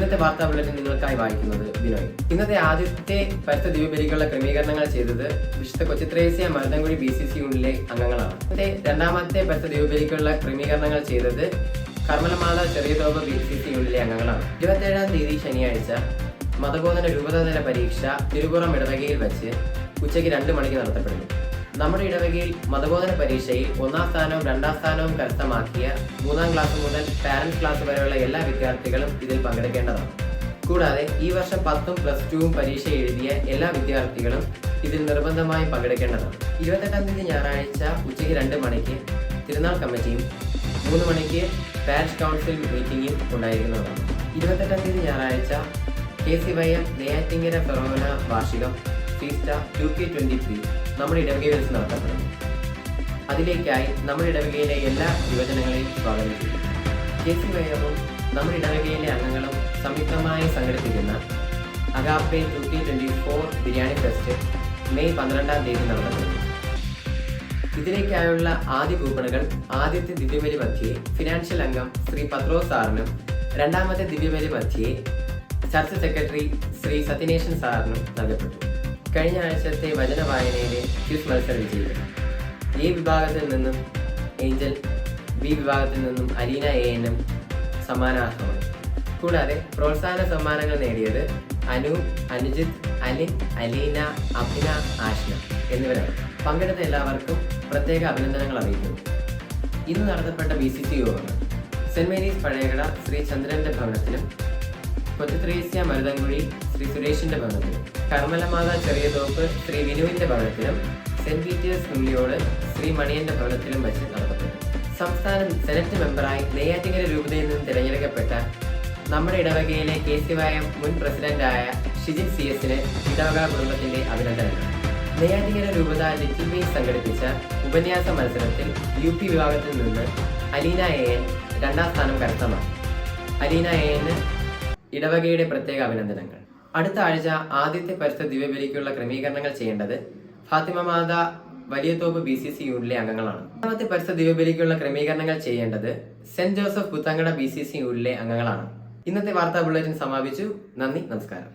വാർത്താ ബുള്ളറ്റിൻ നിങ്ങൾക്കായി വായിക്കുന്നത് ബിനോയ് ഇന്നത്തെ ആദ്യത്തെ പരിസ്ഥിതി ദിവ്യബലിക്കുള്ള ക്രമീകരണങ്ങൾ ചെയ്തത് വിശുദ്ധ Kochuthresia Maruthankuzhi B C C യൂണിലെ അംഗങ്ങളാണ്. ഇന്നത്തെ രണ്ടാമത്തെ പരിസ്ഥിതി ദിവ്യബലിക്കുള്ള ക്രമീകരണങ്ങൾ ചെയ്തത് Karmalamatha Cheriya Thoppu B C C യൂണിലെ അംഗങ്ങളാണ്. ഇരുപത്തേഴാം തീയതി ശനിയാഴ്ച മതബോധന രൂപതാതല പരീക്ഷ തിരുപുറം ഇടവകയിൽ വെച്ച് ഉച്ചയ്ക്ക് രണ്ട് മണിക്ക് നടത്തപ്പെടുന്നു. നമ്മുടെ ഇടവകയിൽ മതബോധന പരീക്ഷയിൽ ഒന്നാം സ്ഥാനവും രണ്ടാം സ്ഥാനവും കരസ്ഥമാക്കിയ മൂന്നാം ക്ലാസ് മുതൽ പാരന്റ് ക്ലാസ് വരെയുള്ള എല്ലാ വിദ്യാർത്ഥികളും ഇതിൽ പങ്കെടുക്കേണ്ടതാണ്. കൂടാതെ ഈ വർഷം പത്തും പ്ലസ് ടുവും പരീക്ഷ എഴുതിയ എല്ലാ വിദ്യാർത്ഥികളും ഇതിൽ നിർബന്ധമായും പങ്കെടുക്കേണ്ടതാണ്. ഇരുപത്തെട്ടാം തീയതി ഞായറാഴ്ച ഉച്ചയ്ക്ക് രണ്ട് മണിക്ക് തിരുനാൾ കമ്മിറ്റിയും മൂന്ന് മണിക്ക് പാരിഷ് കൗൺസിൽ മീറ്റിംഗും ഉണ്ടായിരിക്കുന്നതാണ്. ഇരുപത്തെട്ടാം തീയതി ഞായറാഴ്ച K C Y M Neyyattinkara forane വാർഷികം fiesta two K twenty three നമ്മുടെ ഇടവകയിൽ വെച്ച് നടത്തപ്പെടുന്നു അതിലേക്കായി നമ്മുടെ ഇടവകയിലെ എല്ലാ യുവജനങ്ങളെയും സ്വാഗതം ചെയ്യും കെ സി വൈറവും നമ്മുടെ ഇടവകയിലെ അംഗങ്ങളും സംയുക്തമായി സംഘടിപ്പിക്കുന്ന agape two K twenty four biryani fest May പന്ത്രണ്ടാം തീയതി നടത്തപ്പെടുന്നു ഇതിലേക്കായുള്ള ആദ്യ കൂപ്പണുകൾ ആദ്യത്തെ ദിവ്യബലി മധ്യേ ഫിനാൻഷ്യൽ അംഗം ശ്രീ പത്രോ സാറിനും രണ്ടാമത്തെ ദിവ്യബലി മധ്യേ ചർച്ച സെക്രട്ടറി ശ്രീ സത്യനേശൻ സാറിനും നൽകപ്പെട്ടു. കഴിഞ്ഞ ആഴ്ചത്തെ വചന വായനയിലെ ക്യൂസ് മത്സര വിജയികൾ എ വിഭാഗത്തിൽ നിന്നും ഏഞ്ചൽ ബി വിഭാഗത്തിൽ നിന്നും അലീന എ എനും സമ്മാനാർഹമാണ് കൂടാതെ പ്രോത്സാഹന സമ്മാനങ്ങൾ നേടിയത് അനു അനുജിത്ത് അലിൻ അലീന അഭിന ആഷ്ന എന്നിവരാണ്. പങ്കെടുത്ത എല്ലാവർക്കും പ്രത്യേക അഭിനന്ദനങ്ങൾ അറിയിക്കുന്നു. ഇന്ന് നടത്തപ്പെട്ട ബി സി സി യോഗങ്ങൾ സെന്റ് മേരീസ് പഴയകട ശ്രീ ചന്ദ്രന്റെ ഭവനത്തിലും കൊച്ചുത്രേസ്യ മരുതൻകുഴി ശ്രീ സുരേഷിന്റെ ഭവനത്തിലും കർമ്മലമാത ചെറിയ തോപ്പ് ശ്രീ വിനുവിന്റെ ഭവനത്തിലും സെന്റ് പീറ്റേഴ്സ് ഉള്ളിയോട് ശ്രീ മണിയന്റെ ഭവനത്തിലും വെച്ച് നടത്തപ്പെട്ടു സംസ്ഥാന സെനറ്റ് മെമ്പറായി നെയ്യാറ്റിങ്കര രൂപതയിൽ നിന്ന് തിരഞ്ഞെടുക്കപ്പെട്ട നമ്മുടെ ഇടവകയിലെ കെ സി വായം മുൻ പ്രസിഡന്റായ ഷിജിൻ സി എസിന് ഇടവക കുടുംബത്തിന്റെ അഭിനന്ദനങ്ങൾ നെയ്യാറ്റിങ്കര രൂപത ലിറ്റിൽ ബീസ് സംഘടിപ്പിച്ച ഉപന്യാസ മത്സരത്തിൽ യു പി വിഭാഗത്തിൽ നിന്ന് അലീന എ എൻ രണ്ടാം സ്ഥാനം കരസ്ഥമാക്കി. അലീന എ എന് ഇടവകയുടെ പ്രത്യേക അഭിനന്ദനങ്ങൾ. അടുത്ത ആഴ്ച ആദ്യത്തെ പരിസ്ഥിതി ദിവ്യബലിക്കുള്ള ക്രമീകരണങ്ങൾ ചെയ്യേണ്ടത് Fatima Matha Valiya Thoppu B C C യൂണിലെ അംഗങ്ങളാണ്. രണ്ടാമത്തെ പരിസ്ഥിതി ദിവ്യബലിക്കുള്ള ക്രമീകരണങ്ങൾ ചെയ്യേണ്ടത് Saint Joseph Puthenkada B C C യൂണിലെ അംഗങ്ങളാണ്. ഇന്നത്തെ വാർത്താ ബുള്ളറ്റിൻ സമാപിച്ചു. നന്ദി നമസ്കാരം.